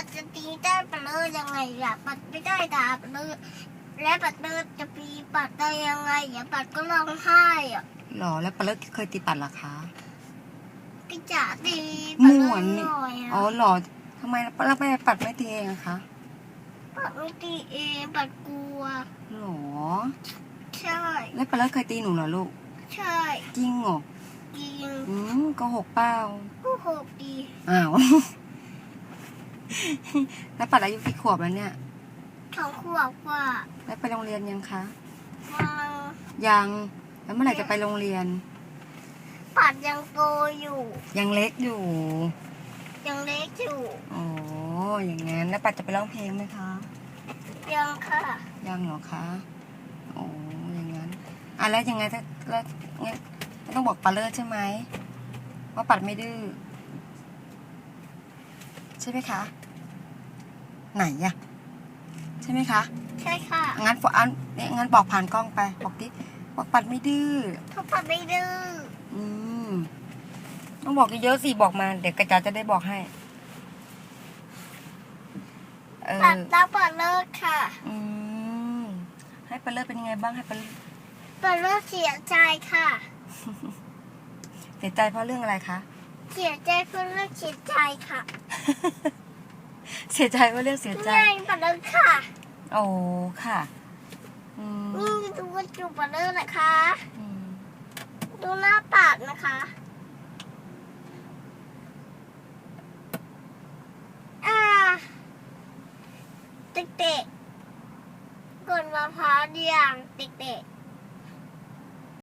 ปัดจะตีได้ปัดเลยยังไงอะปัดไม่ได้ด่าปัดเลยและปัดเลยจะปีปัดได้ยังไงอะปัดก็ร้องไห้อะหรอแล้วปลาเลิศเคยตีปัดเหรอคะกิจ๋าตีปัดหมเลวยนนี่หน่อยอ๋ออะหรอทำไมแล้วแม่ปัดไม่ตีเองอะคะปัดไม่ตีเองปัดกลัว หรอใช่ แล้วปลาเลิศเคยตีหนูเหรอลูกใช่จริงเหรอจริงอืมโก็หกเปล่ากูหกดีอ้าว แล้วปัดอายุกี่ขวบแล้วเนี่ยสองขวบกว่าแล้วไปโรงเรียนยังคะยังยังแล้วเมื่อไหร่จะไปโรงเรียน ปัดยังโตอยู่ ยังเล็กอยู่ ยังเล็กอยู่อ๋ออย่างงั้นแล้วปัดจะไปร้องเพลงไหมคะยังค่ะ ยังเหรอคะโอ้อย่างงั้นอะแล้วยังไงถ้าแล้วงั้นต้องบอกปาเลิศใช่ไหมว่าปัดไม่ดื้อใช่ไหมคะ ไหนอะใช่ไหมคะ ใช่ค่ะงั้นฝอันเนี่ยงั้นบอกผ่านกล้องไป บอกดิบอกปัดไม่ดื้อ เขาปัดไม่ดื้ออืมต้องบอกเยอะๆสิบอกมา เดี๋ยวกระจาจะได้บอกให้ เอปัดอแล้วปัดเลิกค่ะอืม ให้ปาเลิศเป็นยังไงบ้างให้ปาเลิศปัดเลิกเสียใจค่ะ เสียใจเพราะเรื่องอะไรคะ เสียใจเพื่อเลิกเสียใจค่ะ เสียใจเพราะเรื่องเสียใจไงปัดเลิกค่ะ โอ้ค่ะอืมนี่ดูกระจุกปัดเลิกนะคะ อืมดูหน้าปากนะคะอ่าเด็กๆกดมะพร้าวเดียงเด็กๆ